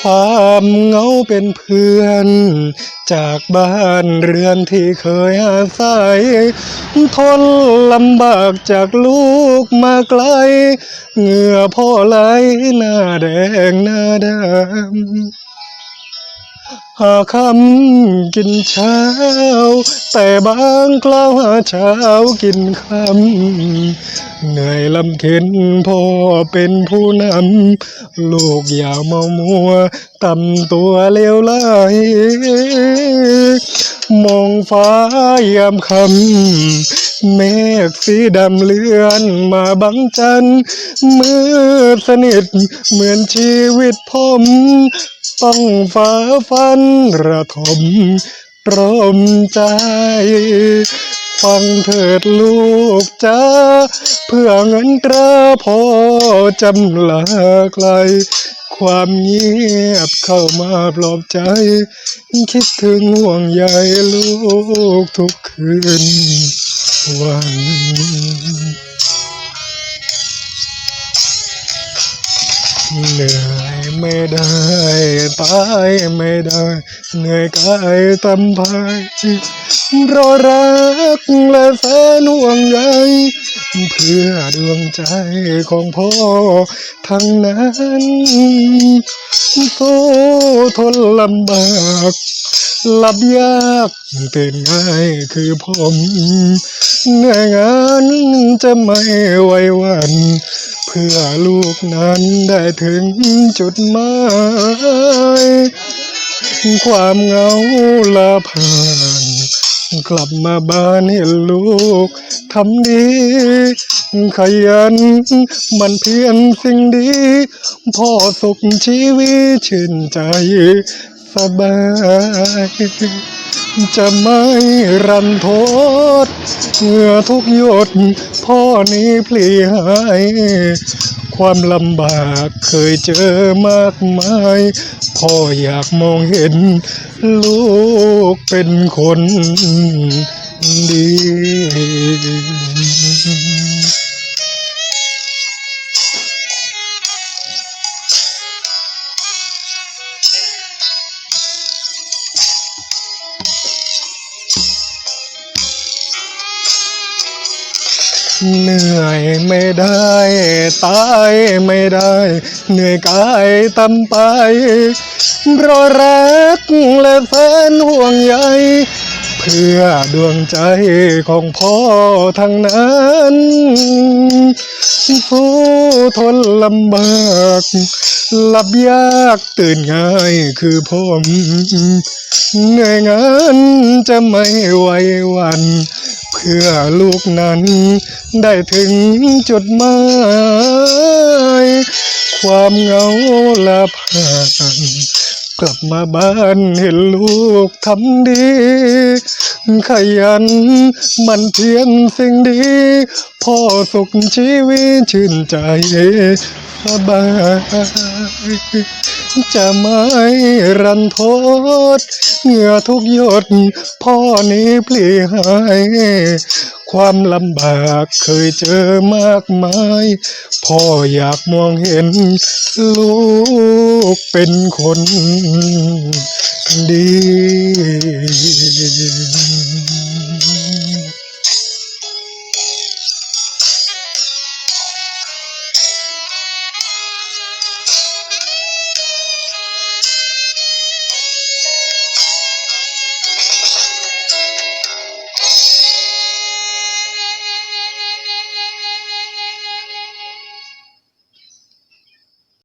ความเหงาเป็นเพื่อน จากบ้านเรือนที่เคยอาศัย ทนลำบากจากลูกมาไกล เหงื่อพ่อไหลหน้าแดงหน้าดำ หาคำกินเช้า แต่บางคราวหาเช้ากินคำเหนื่อยลำเข็นพ่อเป็นผู้นำลูกอย่าเมามัวต่ำตัวเลวไหลมองฟ้ายามคำ เมฆสีดำเลือนมาบังจันมืดสนิทเหมือนชีวิตผม ต้องฝ่าฟันระทมตรมใจ ฟังเถิดลูกจ้าเพื่อเงินตราพอจำลาไกล ความเงียบเข้ามาปลอบใจ คิดถึงห่วงใยลูกทุกคืน วันเหนื่อยไม่ได้ตายไม่ได้เหนื่อยกายตำพายรอรักและแสนห่วงใยเพื่อดวงใจของพ่อทั้งนั้นสู้ทนลำบากหลับยากตื่นง่ายคือผม เหนื่องานจะไม่ไหวหวัน เพื่อลูกนั้นได้ถึงจุดหมาย ความเหงาลาผ่าน กลับมาบ้านเห็นลูกทำดี ขยันมันเพียรสิ่งดี พ่อสุขชีวิตชื่นใจสบาย จะไม่รันทดเหงื่อทุกหยดพ่อนี้พลีหายความลำบากเคยเจอมากมาย พ่ออยากมองเห็น ลูกเป็นคนดี เหนื่อยไม่ได้ ตายไม่ได้ เหนื่อยกายตำไปรอรักและแฟนห่วงใยเพื่อดวงใจของพ่อทั้งนั้นสู้ทนลำบากหลับยากตื่นง่ายคือผมเหนื่อยงานจะไม่ไหววัน พื่อลูกนั้น ได้ถึงจุดหมาย ความเหงาลาผ่านกลับมาบ้านเห็นลูกทำดี ขยันมันเพียรสิ่งดี พ่อสุขชีวิตชื่นใจสบาย จะไม่รันทดเหงื่อทุกหยดพ่อนี้ปลีหายความลำบากเคยเจอมากมาย พ่ออยากมองเห็น ลูกเป็นคนดี